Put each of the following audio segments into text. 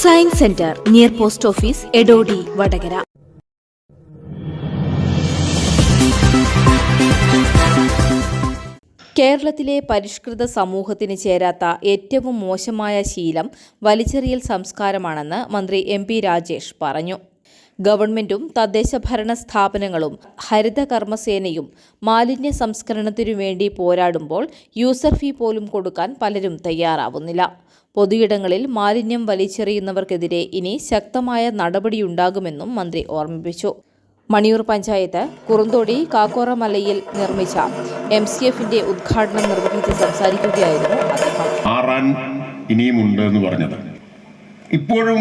Science centre near post office Edodi Vadakara കേരളത്തിലെ പരിഷ്കൃത സമൂഹത്തിന് ചേരാത്ത ഏറ്റവും മോശമായ ശീലം വലിച്ചെറിയൽ സംസ്കാരമാണെന്ന് മന്ത്രി എം രാജേഷ് പറഞ്ഞു. ഗവൺമെന്റും തദ്ദേശ ഭരണ സ്ഥാപനങ്ങളും ഹരിത കർമ്മസേനയും മാലിന്യ സംസ്കരണത്തിനു വേണ്ടി പോരാടുമ്പോൾ യൂസർ ഫീ പോലും കൊടുക്കാൻ പലരും തയ്യാറാവുന്നില്ല. പൊതുയിടങ്ങളിൽ മാലിന്യം വലിച്ചെറിയുന്നവർക്കെതിരെ ഇനി ശക്തമായ നടപടിയുണ്ടാകുമെന്നും മന്ത്രി ഓർമ്മിപ്പിച്ചു. മണിയൂർ പഞ്ചായത്ത് കുറുന്തോടി കാക്കോറമലയിൽ നിർമ്മിച്ച എം സി എഫിന്റെ ഉദ്ഘാടനം നിർവഹിച്ച് സംസാരിക്കുകയായിരുന്നു അദ്ദേഹം. ഇനിയും ഇനിയുമുണ്ട് എന്ന് പറഞ്ഞത്. ഇപ്പോഴും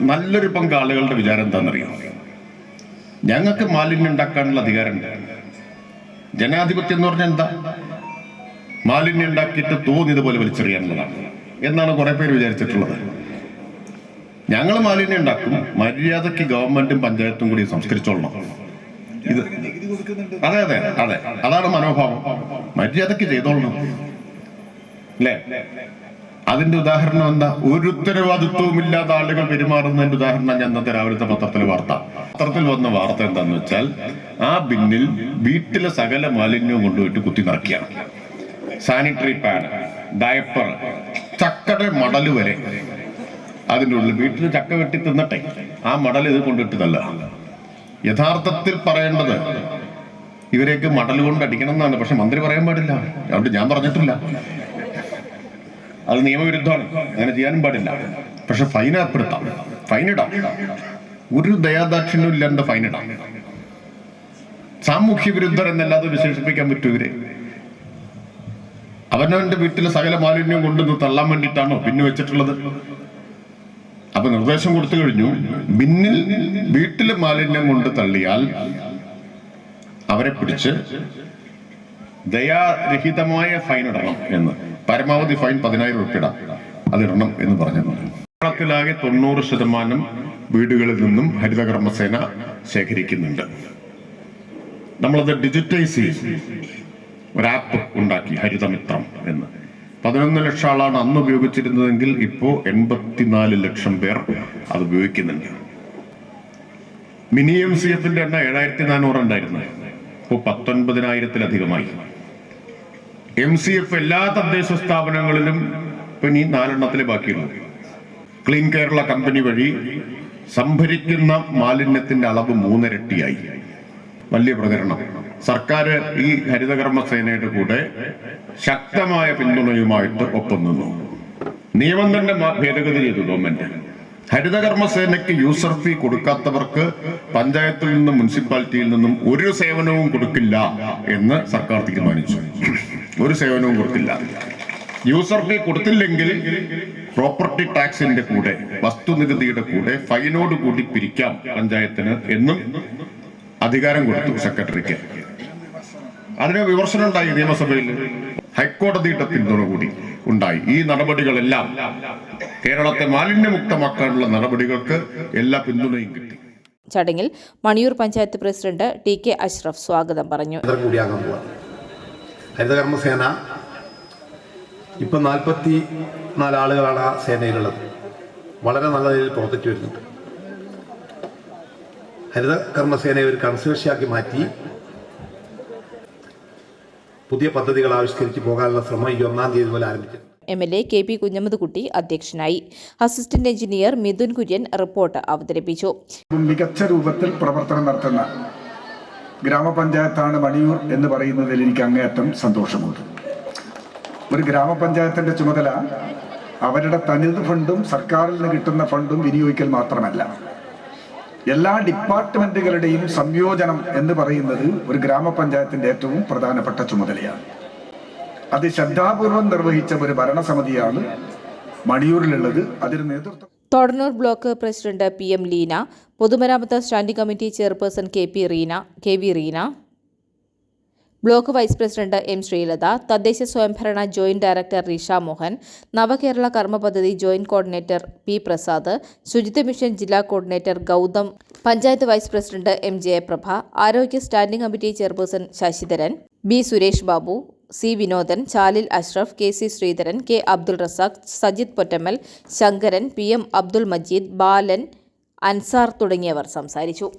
നല്ലൊരു പങ്ക് ആളുകളുടെ വിചാരം എന്താണെന്നറിയോ? ഞങ്ങൾക്ക് മാലിന്യം ഉണ്ടാക്കാനുള്ള അധികാരമുണ്ട്. ജനാധിപത്യം എന്ന് പറഞ്ഞാൽ എന്താ? മാലിന്യം ഉണ്ടാക്കിയിട്ട് തോന്നിയതുപോലെ വലിച്ചെറിയാനുള്ളതാണ്. എന്നാണ് കുറെ പേര് വിചാരിച്ചിട്ടുള്ളത്. ഞങ്ങൾ മാലിന്യം ഉണ്ടാക്കും മര്യാദയ്ക്ക് ഗവൺമെന്റും പഞ്ചായത്തും കൂടി സംസ്കരിച്ചോളണം. ഇത് അതെ അതെ അതെ. അതാണ് മനോഭാവം. മര്യാദയ്ക്ക് ചെയ്തോളണം. അല്ലേ? അതിന്റെ ഉദാഹരണം എന്താ? ഒരു ഉത്തരവാദിത്വവും ഇല്ലാത്ത ആളുകൾ പെരുമാറുന്നതിന്റെ ഉദാഹരണം ഞാൻ ഇന്നത്തെ രാവിലത്തെ പത്രത്തിലെ വാർത്ത. പത്രത്തിൽ വന്ന വാർത്ത എന്താന്ന് വെച്ചാൽ ആ ബിന്നിൽ വീട്ടിലെ സകല മാലിന്യവും കൊണ്ടുപോയിട്ട് കുത്തി നിറക്കിയാണ് സാനിറ്ററി പാഡ് ഡയപ്പർ ചക്കയുടെ മടൽ വരെ. അതിന്റെ ഉള്ളിൽ വീട്ടിൽ ചക്ക വെട്ടി തിന്നട്ടെ. ആ മടൽ ഇത് കൊണ്ടിട്ടതല്ല യഥാർത്ഥത്തിൽ പറയേണ്ടത് ഇവരെയൊക്കെ മടൽ കൊണ്ട് അടിക്കണം എന്നാണ്. പക്ഷെ മന്ത്രി പറയാൻ പാടില്ല. അതുകൊണ്ട് ഞാൻ പറഞ്ഞിട്ടില്ല. അത് നിയമവിരുദ്ധമാണ്. അങ്ങനെ ചെയ്യാനും പാടില്ല. പക്ഷെ ഫൈൻ ഏർപ്പെടുത്താം ഫൈൻ ഇടാം. ഒരു ദയാദാക്ഷിണ്യം ഇല്ലാണ്ട് ഫൈൻ ഇടാം. സാമൂഹ്യ വിരുദ്ധർ എന്നല്ലാതെ വിശേഷിപ്പിക്കാൻ പറ്റൂ ഇവരെ. അവനവന്റെ വീട്ടിലെ സകല മാലിന്യം കൊണ്ടുവന്ന് തള്ളാൻ വേണ്ടിയിട്ടാണോ പിന്നെ വെച്ചിട്ടുള്ളത്? അപ്പൊ നിർദ്ദേശം കൊടുത്തു കഴിഞ്ഞു. ബിന്നിൽ വീട്ടിലെ മാലിന്യം കൊണ്ട് തള്ളിയാൽ അവരെ പിടിച്ച് ദയാരഹിതമായ ഫൈൻ ഇടണം എന്ന്. പരമാവധി ഫൈൻ പതിനായിരം ഉറുപ്പിക ഇടാം അതിടണം എന്ന് പറഞ്ഞു കേരളത്തിലാകെ തൊണ്ണൂറ് ശതമാനം വീടുകളിൽ നിന്നും ഹരിതകർമ്മസേന ശേഖരിക്കുന്നുണ്ട്. നമ്മളത് ഡിജിറ്റൈസ് ചെയ്യും ഒരു ആപ്പ് ഉണ്ടാക്കി ഹരിതമിത്രം എന്ന്. പതിനൊന്ന് ലക്ഷം ആളാണ് അന്ന് ഉപയോഗിച്ചിരുന്നതെങ്കിൽ ഇപ്പോൾ എൺപത്തിനാല് ലക്ഷം പേർ അത് ഉപയോഗിക്കുന്നുണ്ട്. മിനി എം സി എഫിന്റെ എണ്ണം ഏഴായിരത്തി നാനൂറ് ഉണ്ടായിരുന്നു. ഇപ്പോൾ പത്തൊൻപതിനായിരത്തിലധികമായി. എം സി എഫ് എല്ലാ തദ്ദേശ സ്ഥാപനങ്ങളിലും ഇപ്പൊ ഇനി നാലെണ്ണത്തിലെ ബാക്കിയുള്ളൂ. ക്ലീൻ കേരള കമ്പനി വഴി സംഭരിക്കുന്ന മാലിന്യത്തിന്റെ അളവ് മൂന്നിരട്ടിയായി. വലിയ പ്രചരണം. സർക്കാർ ഈ ഹരിതകർമ്മ സേനയുടെ കൂടെ ശക്തമായ പിന്തുണയുമായിട്ട് ഒപ്പം നിന്നു. നിയമം തന്നെ ഭേദഗതി ചെയ്തു ഗവൺമെന്റ്. ഹരിതകർമ്മ സേനയ്ക്ക് യൂസർ ഫീ കൊടുക്കാത്തവർക്ക് പഞ്ചായത്തിൽ നിന്നും മുനിസിപ്പാലിറ്റിയിൽ നിന്നും ഒരു സേവനവും കൊടുക്കില്ല എന്ന് സർക്കാർ തീരുമാനിച്ചു. ഒരു സേവനവും കൊടുത്തില്ല. യൂസർക്ക് കൊടുത്തില്ലെങ്കിൽ പ്രോപ്പർട്ടി ടാക്സിന്റെ കൂടെ വസ്തുനികുതിയുടെ കൂടെ ഫൈനോട് കൂടി പിരിക്കാം പഞ്ചായത്തിന് എന്നും അധികാരം കൊടുത്തു സെക്രട്ടറിക്ക്. അതിന് വിമർശനം ഉണ്ടായി നിയമസഭയിൽ ഹൈക്കോടതിയുടെ പിന്തുണ കൂടി ഉണ്ടായി. ഈ നടപടികളെല്ലാം കേരളത്തെ മാലിന്യമുക്തമാക്കാനുള്ള നടപടികൾക്ക് എല്ലാ പിന്തുണയും കിട്ടി. ചടങ്ങിൽ Maniyur panchayat president T K Ashraf സ്വാഗതം പറഞ്ഞു. ഹരിതകർമ്മസേന ഇപ്പം നാൽപ്പത്തി നാല് ആളുകളാണ് ആ സേനയിലുള്ളത്. വളരെ നല്ല രീതിയിൽ പ്രവർത്തിച്ചു വരുന്നുണ്ട്. ഹരിതകർമ്മസേനയെ ഒരു കൺസേഴ്സിയാക്കി മാറ്റി പുതിയ പദ്ധതികൾ ആവിഷ്കരിച്ച് പോകാനുള്ള ശ്രമം ഈ ഒന്നാം തീയതി മുതൽ ആരംഭിച്ചു M L A K P Kunhammadkutty അധ്യക്ഷനായി. Assistant engineer Mithun Kurian report അവതരിപ്പിച്ചു. മികച്ച രൂപത്തിൽ പ്രവർത്തനം നടത്തുന്ന ഗ്രാമപഞ്ചായത്താണ് മണിയൂർ എന്ന് പറയുന്നതിൽ എനിക്ക് അങ്ങേയറ്റം സന്തോഷമുണ്ട്. ഒരു ഗ്രാമപഞ്ചായത്തിന്റെ ചുമതല അവരുടെ തനത് ഫണ്ടും സർക്കാരിൽ നിന്ന് കിട്ടുന്ന ഫണ്ടും വിനിയോഗിക്കൽ മാത്രമല്ല. എല്ലാ ഡിപ്പാർട്ട്മെന്റുകളുടെയും സംയോജനം എന്ന് പറയുന്നത് ഒരു ഗ്രാമപഞ്ചായത്തിന്റെ ഏറ്റവും പ്രധാനപ്പെട്ട ചുമതലയാണ്. അത് ശ്രദ്ധാപൂർവം നിർവഹിച്ച ഒരു ഭരണസമിതിയാണ് മണിയൂരിലുള്ളത്. അതിന് നേതൃത്വം Thodannur block president P M Leena പൊതുമരാമത്ത് standing committee chairperson K P Reena K V Reena block vice president M Sreelatha തദ്ദേശ സ്വയംഭരണ ജോയിന്റ് ഡയറക്ടർ റിഷ മോഹൻ നവകേരള കർമ്മ പദ്ധതി ജോയിന്റ് കോർഡിനേറ്റർ പി പ്രസാദ് ശുചിത്വ മിഷൻ ജില്ലാ coordinator Gautham panchayat vice president M Jayaprabha ആരോഗ്യ standing committee chairperson Sasidharan B Suresh Babu C. Vinodan Chalil Ashraf K. C. Sreedharan K. Abdul Razak Sajith Pottammal Sankaran P. M. Abdul Majeed Balan Ansar തുടങ്ങിയവർ സംസാരിച്ചു.